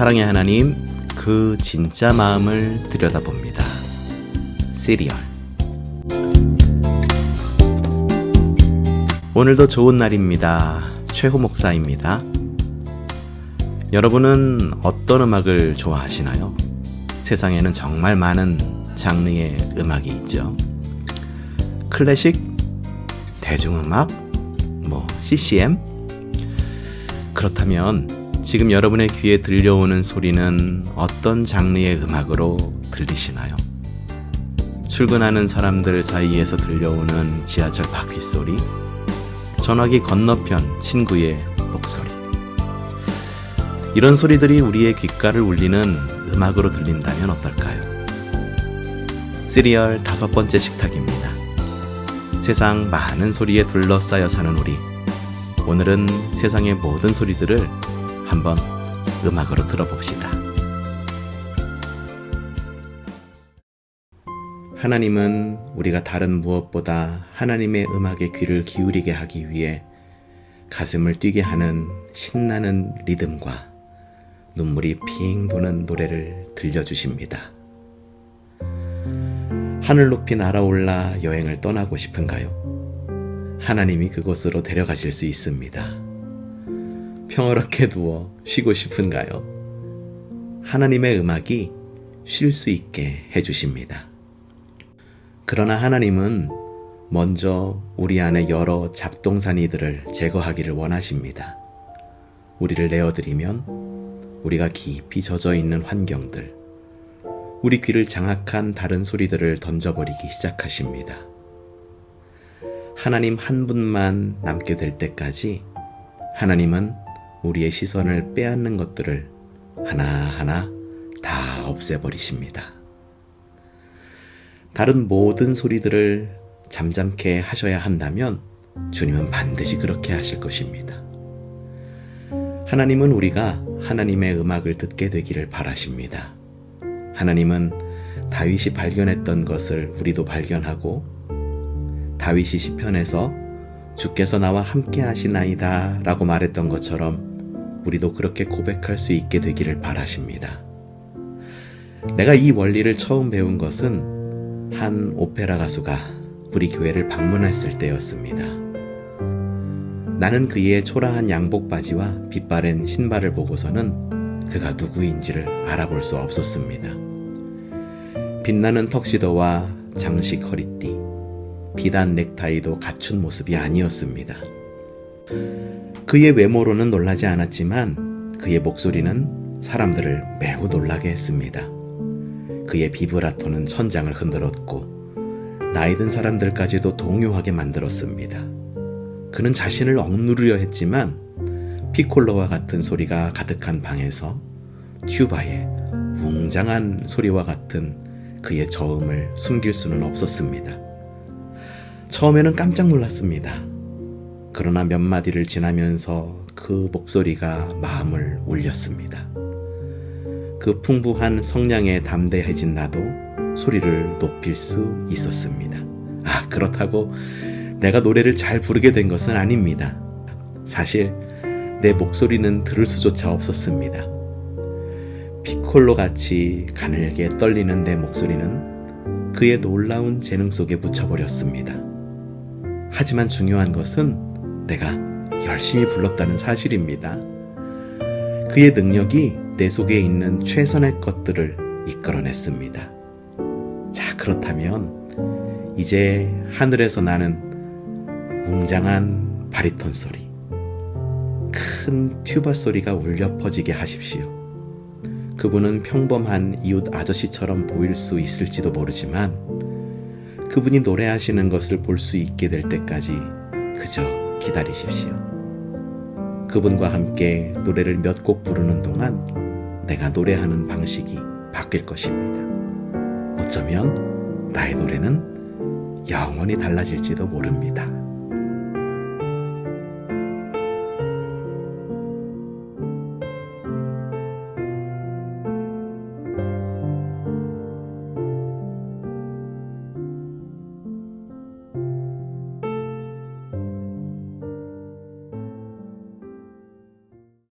사랑의 하나님 그 진짜 마음을 들여다봅니다. 시리얼 오늘도 좋은 날입니다. 최호 목사입니다. 여러분은 어떤 음악을 좋아하시나요? 세상에는 정말 많은 장르의 음악이 있죠. 클래식, 대중음악, 뭐 CCM. 그렇다면 지금 여러분의 귀에 들려오는 소리는 어떤 장르의 음악으로 들리시나요? 출근하는 사람들 사이에서 들려오는 지하철 바퀴 소리, 전화기 건너편 친구의 목소리. 이런 소리들이 우리의 귓가를 울리는 음악으로 들린다면 어떨까요? 시리얼 다섯 번째 식탁입니다. 세상 많은 소리에 둘러싸여 사는 우리. 오늘은 세상의 모든 소리들을 한번 음악으로 들어봅시다. 하나님은 우리가 다른 무엇보다 하나님의 음악에 귀를 기울이게 하기 위해 가슴을 뛰게 하는 신나는 리듬과 눈물이 핑 도는 노래를 들려주십니다. 하늘 높이 날아올라 여행을 떠나고 싶은가요? 하나님이 그곳으로 데려가실 수 있습니다. 평화롭게 누워 쉬고 싶은가요? 하나님의 음악이 쉴 수 있게 해주십니다. 그러나 하나님은 먼저 우리 안에 여러 잡동사니들을 제거하기를 원하십니다. 우리를 내어드리면 우리가 깊이 젖어 있는 환경들, 우리 귀를 장악한 다른 소리들을 던져버리기 시작하십니다. 하나님 한 분만 남게 될 때까지 하나님은 우리의 시선을 빼앗는 것들을 하나하나 다 없애버리십니다. 다른 모든 소리들을 잠잠케 하셔야 한다면 주님은 반드시 그렇게 하실 것입니다. 하나님은 우리가 하나님의 음악을 듣게 되기를 바라십니다. 하나님은 다윗이 발견했던 것을 우리도 발견하고 다윗이 시편에서 주께서 나와 함께 하시나이다 라고 말했던 것처럼 우리도 그렇게 고백할 수 있게 되기를 바라십니다. 내가 이 원리를 처음 배운 것은 한 오페라 가수가 우리 교회를 방문했을 때였습니다. 나는 그의 초라한 양복 바지와 빛바랜 신발을 보고서는 그가 누구인지를 알아볼 수 없었습니다. 빛나는 턱시도와 장식 허리띠, 비단 넥타이도 갖춘 모습이 아니었습니다. 그의 외모로는 놀라지 않았지만 그의 목소리는 사람들을 매우 놀라게 했습니다. 그의 비브라토는 천장을 흔들었고 나이 든 사람들까지도 동요하게 만들었습니다. 그는 자신을 억누르려 했지만 피콜로와 같은 소리가 가득한 방에서 튜바의 웅장한 소리와 같은 그의 저음을 숨길 수는 없었습니다. 처음에는 깜짝 놀랐습니다. 그러나 몇 마디를 지나면서 그 목소리가 마음을 울렸습니다. 그 풍부한 성량에 담대해진 나도 소리를 높일 수 있었습니다. 아, 그렇다고 내가 노래를 잘 부르게 된 것은 아닙니다. 사실 내 목소리는 들을 수조차 없었습니다. 피콜로 같이 가늘게 떨리는 내 목소리는 그의 놀라운 재능 속에 묻혀버렸습니다. 하지만 중요한 것은 내가 열심히 불렀다는 사실입니다. 그의 능력이 내 속에 있는 최선의 것들을 이끌어냈습니다. 자, 그렇다면 이제 하늘에서 나는 웅장한 바리톤 소리, 큰 튜바 소리가 울려 퍼지게 하십시오. 그분은 평범한 이웃 아저씨처럼 보일 수 있을지도 모르지만 그분이 노래하시는 것을 볼 수 있게 될 때까지 그저 기다리십시오. 그분과 함께 노래를 몇 곡 부르는 동안 내가 노래하는 방식이 바뀔 것입니다. 어쩌면 나의 노래는 영원히 달라질지도 모릅니다.